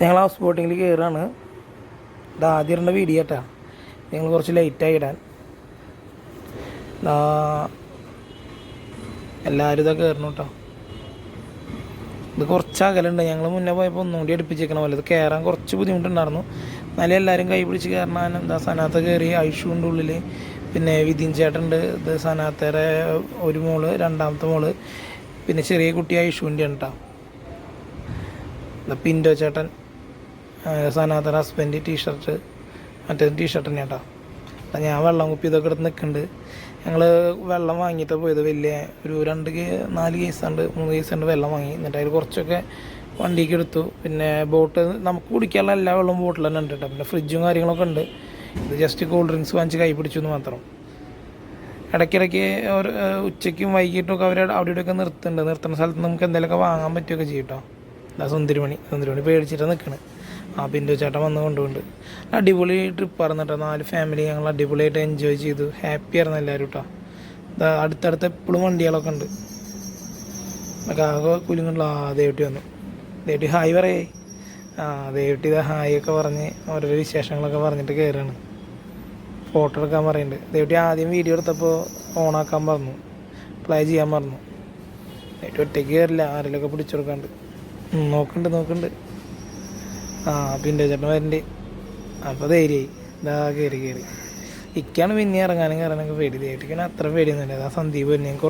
ഞങ്ങൾ ഹൗസ് ബോട്ടിങ്ങിൽ കയറാണ് ഇത് ആദ്യം ഇടേണ്ട വീഡിയോ കേട്ടാ ഞങ്ങൾ കുറച്ച് ലേറ്റായി ഇടാൻ എല്ലാവരും ഇതാ കയറണം കേട്ടോ ഇത് കുറച്ച് അകലുണ്ട്. ഞങ്ങൾ മുന്നേ പോയപ്പോൾ ഒന്നും കൂടി അടുപ്പിച്ചേക്കണ പോലെ. ഇത് കയറാൻ കുറച്ച് ബുദ്ധിമുട്ടുണ്ടായിരുന്നു. എന്നാലും എല്ലാവരും കൈ പിടിച്ച് കയറണം എന്താ സനാത്ത കയറി ഐഷുണ്ട് ഉള്ളിൽ പിന്നെ വിധിൻ ചേട്ടനുണ്ട്. ഇത് സനാത്തേരെ ഒരു മോൾ രണ്ടാമത്തെ മോൾ. പിന്നെ ചെറിയ കുട്ടി ഐഷുവിന്റെ ഉണ്ടാവും പിൻഡോ ചേട്ടൻ. സനാതൻ ഹസ്ബൻഡ് ടീഷർട്ട് മറ്റേ ടീഷർട്ട് തന്നെ കേട്ടോ. ഞാൻ വെള്ളം കുപ്പി ഇതൊക്കെ എടുത്ത് നിൽക്കുന്നുണ്ട്. ഞങ്ങൾ വെള്ളം വാങ്ങിയിട്ട് പോയത് വലിയ ഒരു രണ്ട് നാല് കേസുണ്ട് മൂന്ന് കേസുണ്ട് വെള്ളം വാങ്ങി. എന്നിട്ട് അതിൽ കുറച്ചൊക്കെ വണ്ടിക്ക് എടുത്തു. പിന്നെ ബോട്ട് നമുക്ക് കുടിക്കാനുള്ള എല്ലാ വെള്ളവും ബോട്ടിൽ തന്നെ ഉണ്ട് കേട്ടോ. പിന്നെ ഫ്രിഡ്ജും കാര്യങ്ങളൊക്കെ ഉണ്ട്. ഇത് ജസ്റ്റ് കൂൾ ഡ്രിങ്ക്സ് വാങ്ങിച്ച് കൈ പിടിച്ചു എന്ന് മാത്രം. ഇടയ്ക്കിടയ്ക്ക് ഒരു ഉച്ചയ്ക്കും വൈകിട്ടും ഒക്കെ അവർ അവിടെ ഇവിടെയൊക്കെ നിർത്തുന്നുണ്ട്. നിർത്തുന്ന സ്ഥലത്ത് നമുക്ക് എന്തെങ്കിലുമൊക്കെ വാങ്ങാൻ പറ്റുകയൊക്കെ ചെയ്യും കേട്ടോ. സുന്ദരിമണി. സുന്ദരിമണി പേടിച്ചിട്ട് നിൽക്കണ് ആ പിന്തു ചേട്ടൻ വന്ന് അടിപൊളി ട്രിപ്പ് ആയിരുന്നു കേട്ടോ നാല് ഫാമിലി ഞങ്ങൾ അടിപൊളിയായിട്ട് എൻജോയ് ചെയ്തു. ഹാപ്പി ആയിരുന്നു എല്ലാവരും കേട്ടോ അടുത്തടുത്ത് എപ്പോഴും വണ്ടികളൊക്കെ ഉണ്ട്. ആകെ കുലുങ്ങുള്ള ആ ദേവട്ടി വന്നു. ദേവട്ടി ഹായ് പറയേ. ആ ദേവട്ടി ഇതാ ഹായ് ഒക്കെ പറഞ്ഞ് ഓരോരോ വിശേഷങ്ങളൊക്കെ പറഞ്ഞിട്ട് കയറാണ് ഫോട്ടോ എടുക്കാൻ പറയുന്നുണ്ട് ദേവട്ടി ആദ്യം വീഡിയോ എടുത്തപ്പോൾ ഓണാക്കാൻ പറഞ്ഞു. പ്ലേ ചെയ്യാൻ പറഞ്ഞു. ദേവട്ടി ഒറ്റയ്ക്ക് കയറില്ല ആരെങ്കിലുമൊക്കെ പിടിച്ചു കൊടുക്കാണ്ട്. നോക്കുന്നുണ്ട് നോക്കുന്നുണ്ട് ആ പിന്നെ ചേട്ടൻ വരണ്ട്. അപ്പോൾ ധൈര്യമായി. ഇതാ കയറി കയറി ഇക്കാണ് പിന്നെ ഇറങ്ങാനും കയറാനൊക്കെ പേടി. ദേവട്ടിക്കാണ് അത്ര പേടിയൊന്നുമില്ല. അതാ സന്ദീപ് തന്നെ കുറച്ച്